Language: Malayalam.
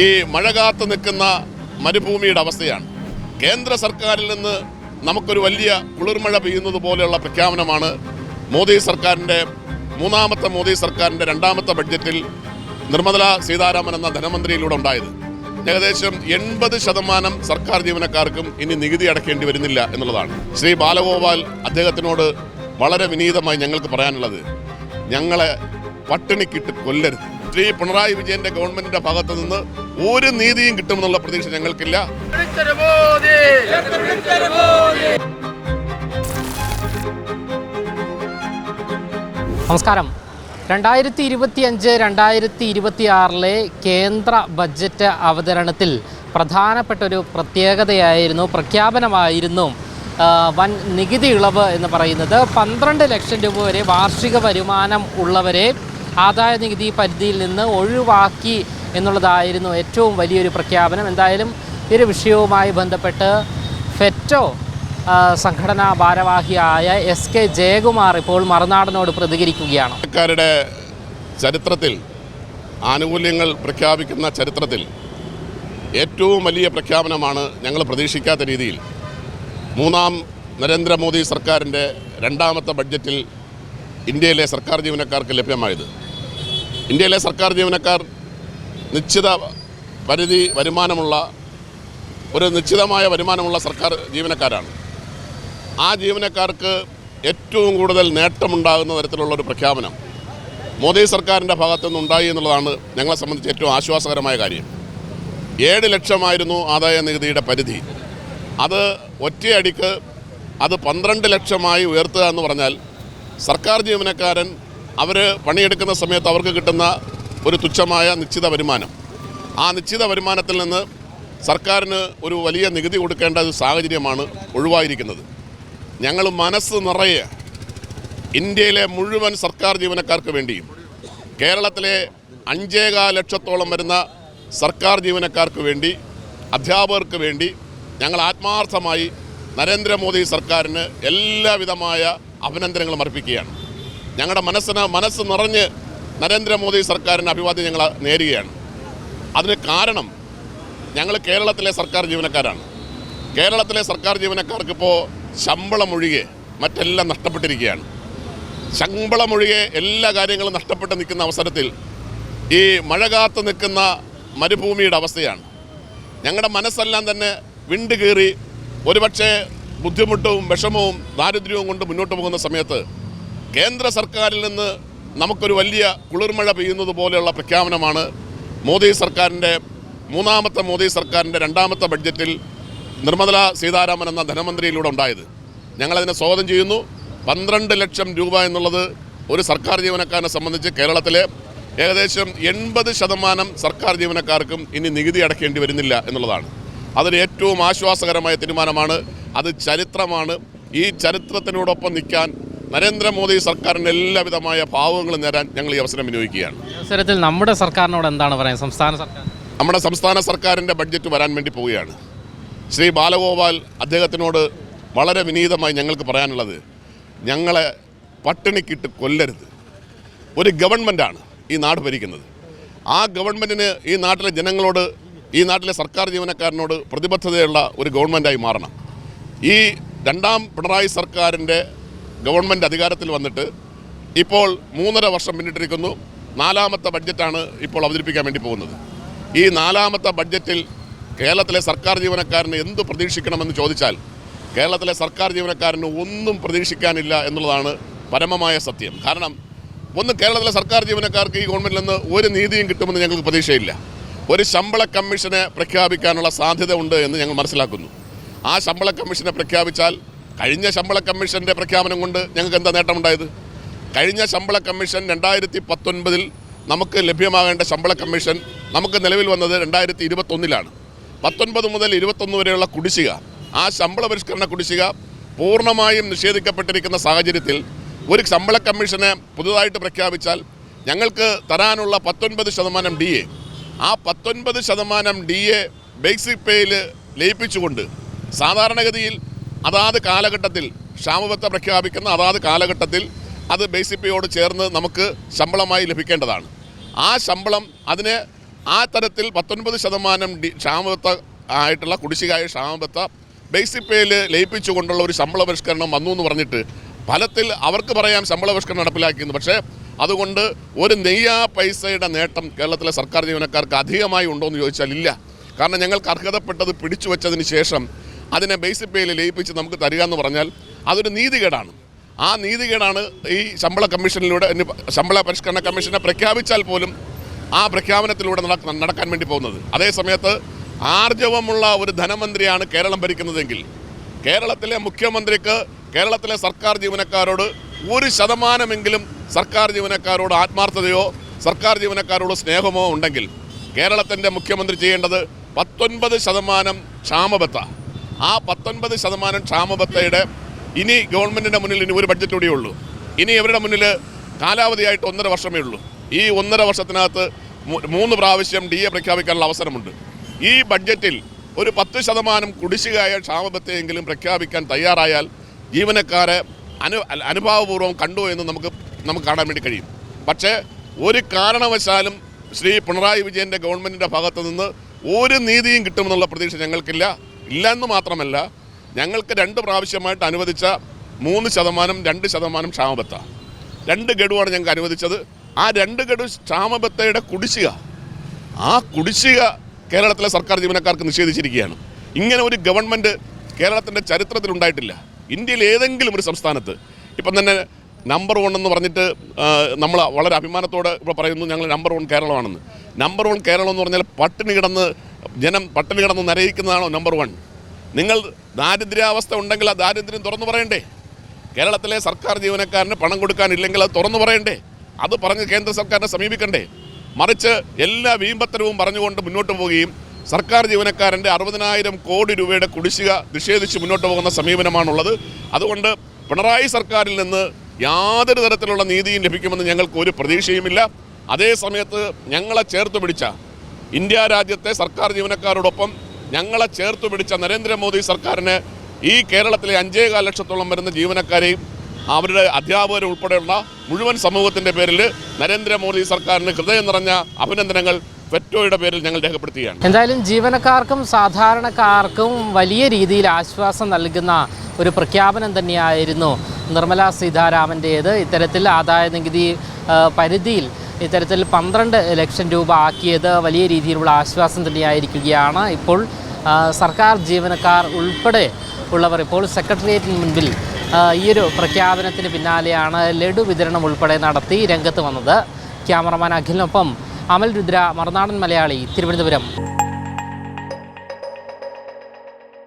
ഈ മഴ കാത്തു നിൽക്കുന്ന മരുഭൂമിയുടെ അവസ്ഥയാണ്. കേന്ദ്ര സർക്കാരിൽ നിന്ന് നമുക്കൊരു വലിയ കുളിർമഴ പെയ്യുന്നത് പോലെയുള്ള പ്രഖ്യാപനമാണ് മോദി സർക്കാരിന്റെ മൂന്നാമത്തെ മോദി സർക്കാരിന്റെ രണ്ടാമത്തെ ബഡ്ജറ്റിൽ നിർമ്മല സീതാരാമൻ എന്ന ധനമന്ത്രിയിലൂടെ ഉണ്ടായത്. ഏകദേശം എൺപത് ശതമാനം സർക്കാർ ജീവനക്കാർക്കും ഇനി നികുതി അടക്കേണ്ടി വരുന്നില്ല എന്നുള്ളതാണ്. ശ്രീ ബാലഗോപാൽ അദ്ദേഹത്തിനോട് വളരെ വിനീതമായി ഞങ്ങൾക്ക് പറയാനുള്ളത് ഞങ്ങളെ പട്ടിണിക്കിട്ട് കൊല്ലരുത്. ശ്രീ പിണറായി വിജയന്റെ ഗവൺമെന്റിന്റെ ഭാഗത്ത് നിന്ന് ഒരു നീതിയും കിട്ടുമെന്നുള്ള പ്രതീക്ഷ ഞങ്ങൾക്കില്ല. നമസ്കാരം. രണ്ടായിരത്തി ഇരുപത്തി അഞ്ച് രണ്ടായിരത്തി ഇരുപത്തി ആറിലെ കേന്ദ്ര ബജറ്റ് അവതരണത്തിൽ പ്രധാനപ്പെട്ട ഒരു പ്രത്യേകതയായിരുന്നു പ്രഖ്യാപനമായിരുന്നു വൻ നികുതി ഇളവ് എന്ന് പറയുന്നത്. പന്ത്രണ്ട് ലക്ഷം രൂപ വരെ വാർഷിക വരുമാനം ഉള്ളവരെ ആദായ നികുതി പരിധിയിൽ നിന്ന് ഒഴിവാക്കി എന്നുള്ളതായിരുന്നു ഏറ്റവും വലിയൊരു പ്രഖ്യാപനം. എന്തായാലും ഈ ഒരു വിഷയവുമായി ബന്ധപ്പെട്ട് ഫെറ്റോ സംഘടനാ ഭാരവാഹിയായ എസ് കെ ജയകുമാർ ഇപ്പോൾ മറുനാടനോട് പ്രതികരിക്കുകയാണ്. സർക്കാരുടെ ചരിത്രത്തിൽ ആനുകൂല്യങ്ങൾ പ്രഖ്യാപിക്കുന്ന ചരിത്രത്തിൽ ഏറ്റവും വലിയ പ്രഖ്യാപനമാണ് ഞങ്ങൾ പ്രതീക്ഷിക്കാത്ത രീതിയിൽ മൂന്നാം നരേന്ദ്രമോദി സർക്കാരിന്റെ രണ്ടാമത്തെ ബഡ്ജറ്റിൽ ഇന്ത്യയിലെ സർക്കാർ ജീവനക്കാർക്ക് ലഭ്യമായത്. ഇന്ത്യയിലെ സർക്കാർ ജീവനക്കാർ നിശ്ചിത പരിധി വരുമാനമുള്ള ഒരു നിശ്ചിതമായ വരുമാനമുള്ള സർക്കാർ ജീവനക്കാരാണ്. ആ ജീവനക്കാർക്ക് ഏറ്റവും കൂടുതൽ നേട്ടമുണ്ടാകുന്ന തരത്തിലുള്ള ഒരു പ്രഖ്യാപനം മോദി സർക്കാരിന്റെ ഭാഗത്തുനിന്ന് ഉണ്ടായി എന്നുള്ളതാണ് ഞങ്ങളെ സംബന്ധിച്ച് ഏറ്റവും ആശ്വാസകരമായ കാര്യം. ഏഴ് ലക്ഷമായിരുന്നു ആദായ നികുതിയുടെ പരിധി. അത് ഒറ്റയടിക്ക് അത് പന്ത്രണ്ട് ലക്ഷമായി ഉയർത്തുക എന്ന് പറഞ്ഞാൽ സർക്കാർ ജീവനക്കാരൻ അവർ പണിയെടുക്കുന്ന സമയത്ത് അവർക്ക് കിട്ടുന്ന ഒരു തുച്ഛമായ നിശ്ചിത വരുമാനം. ആ നിശ്ചിത വരുമാനത്തിൽ നിന്ന് സർക്കാരിന് ഒരു വലിയ നികുതി കൊടുക്കേണ്ട ഒരു സാഹചര്യമാണ് ഒഴിവായിരിക്കുന്നത്. ഞങ്ങൾ മനസ്സ് നിറയെ ഇന്ത്യയിലെ മുഴുവൻ സർക്കാർ ജീവനക്കാർക്ക് വേണ്ടിയും കേരളത്തിലെ അഞ്ചേകാൽ ലക്ഷത്തോളം വരുന്ന സർക്കാർ ജീവനക്കാർക്ക് വേണ്ടി അധ്യാപകർക്ക് വേണ്ടി ഞങ്ങൾ ആത്മാർത്ഥമായി നരേന്ദ്രമോദി സർക്കാരിന് എല്ലാവിധമായ അഭിനന്ദനങ്ങളും അർപ്പിക്കുകയാണ്. ഞങ്ങളുടെ മനസ്സിന് മനസ്സ് നിറഞ്ഞ് നരേന്ദ്രമോദി സർക്കാരിന് അഭിവാദ്യം ഞങ്ങൾ നേരുകയാണ്. അതിന് കാരണം ഞങ്ങൾ കേരളത്തിലെ സർക്കാർ ജീവനക്കാരാണ്. കേരളത്തിലെ സർക്കാർ ജീവനക്കാർക്കിപ്പോൾ ശമ്പളമൊഴികെ മറ്റെല്ലാം നഷ്ടപ്പെട്ടിരിക്കുകയാണ്. ശമ്പളമൊഴികെ എല്ലാ കാര്യങ്ങളും നഷ്ടപ്പെട്ട് നിൽക്കുന്ന അവസരത്തിൽ ഈ മഴ കാത്ത് നിൽക്കുന്ന മരുഭൂമിയുടെ അവസ്ഥയാണ്. ഞങ്ങളുടെ മനസ്സെല്ലാം തന്നെ വിണ്ട് കീറി ഒരുപക്ഷെ ബുദ്ധിമുട്ടും വിഷമവും ദാരിദ്ര്യവും കൊണ്ട് മുന്നോട്ട് പോകുന്ന സമയത്ത് കേന്ദ്ര സർക്കാരിൽ നിന്ന് നമുക്കൊരു വലിയ കുളിർമഴ പെയ്യുന്നത് പോലെയുള്ള പ്രഖ്യാപനമാണ് മോദി സർക്കാരിന്റെ മൂന്നാമത്തെ മോദി സർക്കാരിന്റെ രണ്ടാമത്തെ ബഡ്ജറ്റിൽ നിർമ്മല സീതാരാമൻ എന്ന ധനമന്ത്രിയിലൂടെ ഉണ്ടായത്. ഞങ്ങളതിനെ സ്വാഗതം ചെയ്യുന്നു. പന്ത്രണ്ട് ലക്ഷം രൂപ എന്നുള്ളത് ഒരു സർക്കാർ ജീവനക്കാരനെ സംബന്ധിച്ച് കേരളത്തിലെ ഏകദേശം എൺപത് ശതമാനം സർക്കാർ ജീവനക്കാർക്കും ഇനി നികുതി അടയ്ക്കേണ്ടി വരുന്നില്ല എന്നുള്ളതാണ്. അതൊരു ഏറ്റവും ആശ്വാസകരമായ തീരുമാനമാണ്. അത് ചരിത്രമാണ്. ഈ ചരിത്രത്തിനോടൊപ്പം നിൽക്കാൻ നരേന്ദ്രമോദി സർക്കാരിന്റെ എല്ലാവിധമായ ഭാവങ്ങളും നേരാൻ ഞങ്ങൾ ഈ അവസരം വിനിയോഗിക്കുകയാണ്. അവസരത്തിൽ നമ്മുടെ സർക്കാരിനോട് എന്താണ് പറയുന്നത് സംസ്ഥാന സർക്കാർ. നമ്മുടെ സംസ്ഥാന സർക്കാരിന്റെ ബഡ്ജറ്റ് വരാൻ വേണ്ടി പോവുകയാണ്. ശ്രീ ബാലഗോപാൽ അദ്ദേഹത്തിനോട് വളരെ വിനീതമായി ഞങ്ങൾക്ക് പറയാനുള്ളത് ഞങ്ങളെ പട്ടിണിക്കിട്ട് കൊല്ലരുത്. ഒരു ഗവൺമെന്റാണ് ഈ നാട് ഭരിക്കുന്നത്. ആ ഗവൺമെന്റിന് ഈ നാട്ടിലെ ജനങ്ങളോട് ഈ നാട്ടിലെ സർക്കാർ ജീവനക്കാരനോട് പ്രതിബദ്ധതയുള്ള ഒരു ഗവൺമെന്റായി മാറണം. ഈ രണ്ടാം പിണറായി സർക്കാരിന്റെ ഗവൺമെന്റ് അധികാരത്തിൽ വന്നിട്ട് ഇപ്പോൾ മൂന്നര വർഷം പിന്നിട്ടിരിക്കുന്നു. നാലാമത്തെ ബഡ്ജറ്റാണ് ഇപ്പോൾ അവതരിപ്പിക്കാൻ വേണ്ടി പോകുന്നത്. ഈ നാലാമത്തെ ബഡ്ജറ്റിൽ കേരളത്തിലെ സർക്കാർ ജീവനക്കാരന് എന്ത് പ്രതീക്ഷിക്കണമെന്ന് ചോദിച്ചാൽ കേരളത്തിലെ സർക്കാർ ജീവനക്കാരന് ഒന്നും പ്രതീക്ഷിക്കാനില്ല എന്നുള്ളതാണ് പരമമായ സത്യം. കാരണം ഒന്ന് കേരളത്തിലെ സർക്കാർ ജീവനക്കാർക്ക് ഈ ഗവൺമെന്റിൽ നിന്ന് ഒരു നീതിയും കിട്ടുമെന്ന് ഞങ്ങൾക്ക് പ്രതീക്ഷയില്ല. ഒരു ശമ്പള കമ്മീഷനെ പ്രഖ്യാപിക്കാനുള്ള സാധ്യത ഉണ്ട് എന്ന് ഞങ്ങൾ മനസ്സിലാക്കുന്നു. ആ ശമ്പള കമ്മീഷനെ പ്രഖ്യാപിച്ചാൽ കഴിഞ്ഞ ശമ്പള കമ്മീഷന്റെ പ്രഖ്യാപനം കൊണ്ട് ഞങ്ങൾക്ക് എന്താ നേട്ടമുണ്ടായത്? കഴിഞ്ഞ ശമ്പള കമ്മീഷൻ രണ്ടായിരത്തി പത്തൊൻപതിൽ നമുക്ക് ലഭ്യമാകേണ്ട ശമ്പള കമ്മീഷൻ നമുക്ക് നിലവിൽ വന്നത് രണ്ടായിരത്തി ഇരുപത്തൊന്നിലാണ് പത്തൊൻപത് മുതൽ ഇരുപത്തൊന്ന് വരെയുള്ള കുടിശ്ശിക ആ ശമ്പള പരിഷ്കരണ കുടിശ്ശിക പൂർണമായും നിഷേധിക്കപ്പെട്ടിരിക്കുന്ന സാഹചര്യത്തിൽ ഒരു ശമ്പള കമ്മീഷനെ പുതുതായിട്ട് പ്രഖ്യാപിച്ചാൽ ഞങ്ങൾക്ക് തരാനുള്ള പത്തൊൻപത് ശതമാനം ഡി എ ആ പത്തൊൻപത് ശതമാനം ഡി എ ബേസിക് പേയിൽ ലയിപ്പിച്ചുകൊണ്ട് സാധാരണഗതിയിൽ അതാത് കാലഘട്ടത്തിൽ ക്ഷാമബത്ത പ്രഖ്യാപിക്കുന്ന അതാത് കാലഘട്ടത്തിൽ അത് ബേസ് പിയോട് ചേർന്ന് നമുക്ക് ശമ്പളമായി ലഭിക്കേണ്ടതാണ്. ആ ശമ്പളം അതിന് ആ തരത്തിൽ പത്തൊൻപത് ശതമാനം ഡി ക്ഷാമബത്ത ആയിട്ടുള്ള കുടിശ്ശികായ ക്ഷാമബത്ത ബേസിക് പേയിൽ ലയിപ്പിച്ചുകൊണ്ടുള്ള ഒരു ശമ്പള പരിഷ്കരണം വന്നു എന്ന് പറഞ്ഞിട്ട് ഫലത്തിൽ അവർക്ക് പറയാം ശമ്പള പരിഷ്കരണം നടപ്പിലാക്കിയെന്ന്. പക്ഷേ അതുകൊണ്ട് ഒരു നെയ്യാ പൈസയുടെ നേട്ടം കേരളത്തിലെ സർക്കാർ ജീവനക്കാർക്ക് അധികമായി ഉണ്ടോ എന്ന് ചോദിച്ചാൽ ഇല്ല. കാരണം ഞങ്ങൾക്ക് അർഹതപ്പെട്ടത് പിടിച്ചു വെച്ചതിന് ശേഷം അതിനെ ബേസിക് പേയിൽ ലയിപ്പിച്ച് നമുക്ക് തരിക എന്ന് പറഞ്ഞാൽ അതൊരു നീതികേടാണ്. ആ നീതികേടാണ് ഈ ശമ്പള കമ്മീഷനിലൂടെ ശമ്പള പരിഷ്കരണ കമ്മീഷനെ പ്രഖ്യാപിച്ചാൽ പോലും ആ പ്രഖ്യാപനത്തിലൂടെ നടക്ക- നടക്കാൻ വേണ്ടി പോകുന്നത്. അതേ സമയത്ത് ആർജവമുള്ള ഒരു ധനമന്ത്രിയാണ് കേരളം ഭരിക്കുന്നതെങ്കിൽ കേരളത്തിലെ മുഖ്യമന്ത്രിക്ക് കേരളത്തിലെ സർക്കാർ ജീവനക്കാരോട് ഒരു ശതമാനമെങ്കിലും സർക്കാർ ജീവനക്കാരോട് ആത്മാർത്ഥതയോ സർക്കാർ ജീവനക്കാരോട് സ്നേഹമോ ഉണ്ടെങ്കിൽ കേരളത്തിന്റെ മുഖ്യമന്ത്രി ചെയ്യേണ്ടത് പത്തൊൻപത് ശതമാനം ക്ഷാമബത്ത. ആ പത്തൊൻപത് ശതമാനം ക്ഷാമബത്തയുടെ ഇനി ഗവൺമെന്റിന്റെ മുന്നിൽ ഇനി ഒരു ബഡ്ജറ്റ് കൂടിയേ ഉള്ളൂ. ഇനി ഇവരുടെ മുന്നിൽ കാലാവധിയായിട്ട് ഒന്നര വർഷമേ ഉള്ളൂ. ഈ ഒന്നര വർഷത്തിനകത്ത് മൂന്ന് പ്രാവശ്യം ഡി എ പ്രഖ്യാപിക്കാനുള്ള അവസരമുണ്ട്. ഈ ബഡ്ജറ്റിൽ ഒരു പത്ത് ശതമാനം കുടിശ്ശികയായ ക്ഷാമബത്തെയെങ്കിലും പ്രഖ്യാപിക്കാൻ തയ്യാറായാൽ ജീവനക്കാരെ അനു അനുഭാവപൂർവം കണ്ടു എന്ന് നമുക്ക് നമുക്ക് കാണാൻ വേണ്ടി കഴിയും. പക്ഷേ ഒരു കാരണവശാലും ശ്രീ പിണറായി വിജയന്റെ ഗവൺമെന്റിന്റെ ഭാഗത്ത് നിന്ന് ഒരു നീതിയും കിട്ടുമെന്നുള്ള പ്രതീക്ഷ ഞങ്ങൾക്കില്ല. ഇല്ല എന്ന് മാത്രമല്ല ഞങ്ങൾക്ക് രണ്ട് പ്രാവശ്യമായിട്ട് അനുവദിച്ച മൂന്ന് ശതമാനം രണ്ട് ശതമാനം ക്ഷാമബത്ത. രണ്ട് ഗഡുവാണ് ഞങ്ങൾക്ക് അനുവദിച്ചത്. ആ രണ്ട് ഗഡു ക്ഷാമബത്തയുടെ കുടിശ്ശിക ആ കുടിശ്ശിക കേരളത്തിലെ സർക്കാർ ജീവനക്കാർക്ക് നിഷേധിച്ചിരിക്കുകയാണ്. ഇങ്ങനെ ഒരു ഗവൺമെന്റ് കേരളത്തിന്റെ ചരിത്രത്തിൽ ഉണ്ടായിട്ടില്ല. ഇന്ത്യയിൽ ഏതെങ്കിലും ഒരു സംസ്ഥാനത്ത്. ഇപ്പം തന്നെ നമ്പർ വൺ എന്ന് പറഞ്ഞിട്ട് നമ്മൾ വളരെ അഭിമാനത്തോടെ ഇപ്പോൾ പറയുന്നു ഞങ്ങൾ നമ്പർ വൺ കേരളമാണെന്ന്. നമ്പർ വൺ കേരളം എന്ന് പറഞ്ഞാൽ പട്ടിണി കിടന്ന് ജനം പട്ടിണി കിടന്ന് നരയിക്കുന്നതാണോ നമ്പർ വൺ നിങ്ങൾ ദാരിദ്ര്യാവസ്ഥ ഉണ്ടെങ്കിൽ ആ ദാരിദ്ര്യം തുറന്നു പറയണ്ടേ? കേരളത്തിലെ സർക്കാർ ജീവനക്കാരന് പണം കൊടുക്കാനില്ലെങ്കിൽ അത് തുറന്നു പറയണ്ടേ? അത് പറഞ്ഞ് കേന്ദ്ര സർക്കാരിനെ സമീപിക്കണ്ടേ? മറിച്ച് എല്ലാ വീമ്പത്തരവും പറഞ്ഞുകൊണ്ട് മുന്നോട്ട് പോവുകയും സർക്കാർ ജീവനക്കാരന്റെ അറുപതിനായിരം കോടി രൂപയുടെ കുടിശ്ശിക നിഷേധിച്ച് മുന്നോട്ട് പോകുന്ന സമീപനമാണുള്ളത്. അതുകൊണ്ട് പിണറായി സർക്കാരിൽ നിന്ന് യാതൊരു തരത്തിലുള്ള നീതിയും ലഭിക്കുമെന്ന് ഞങ്ങൾക്ക് ഒരു പ്രതീക്ഷയുമില്ല. അതേ സമയത്ത് ഞങ്ങളെ ചേർത്ത് പിടിച്ച ഇന്ത്യ രാജ്യത്തെ സർക്കാർ ജീവനക്കാരോടൊപ്പം ഞങ്ങളെ ചേർത്ത് പിടിച്ച നരേന്ദ്രമോദി സർക്കാരിന് ഈ കേരളത്തിലെ അഞ്ചേകാൽ ലക്ഷത്തോളം വരുന്ന ജീവനക്കാരെയും അവരുടെ അധ്യാപകർ ഉൾപ്പെടെയുള്ള മുഴുവൻ സമൂഹത്തിന്റെ പേരിൽ നരേന്ദ്രമോദി സർക്കാരിന് ഹൃദയം നിറഞ്ഞ അഭിനന്ദനങ്ങൾ ഫെറ്റോയുടെ പേരിൽ ഞങ്ങൾ രേഖപ്പെടുത്തുകയാണ്. എന്തായാലും ജീവനക്കാർക്കും സാധാരണക്കാർക്കും വലിയ രീതിയിൽ ആശ്വാസം നൽകുന്ന ഒരു പ്രഖ്യാപനം തന്നെയായിരുന്നു നിർമ്മലാ സീതാരാമന്റേത് ഇത്തരത്തിൽ ആദായ നികുതി പരിധിയിൽ ഇത്തരത്തിൽ പന്ത്രണ്ട് ലക്ഷം രൂപ ആക്കിയത് വലിയ രീതിയിലുള്ള ആശ്വാസം തന്നെയായിരിക്കുകയാണ്. ഇപ്പോൾ സർക്കാർ ജീവനക്കാർ ഉൾപ്പെടെ ഉള്ളവർ ഇപ്പോൾ സെക്രട്ടേറിയറ്റിന് മുൻപിൽ ഈയൊരു പ്രഖ്യാപനത്തിന് പിന്നാലെയാണ് ലഡു വിതരണം ഉൾപ്പെടെ നടത്തി രംഗത്ത് വന്നത്. ക്യാമറമാൻ അഖിലിനൊപ്പം അമൽ രുദ്ര മറുനാടൻ മലയാളി തിരുവനന്തപുരം.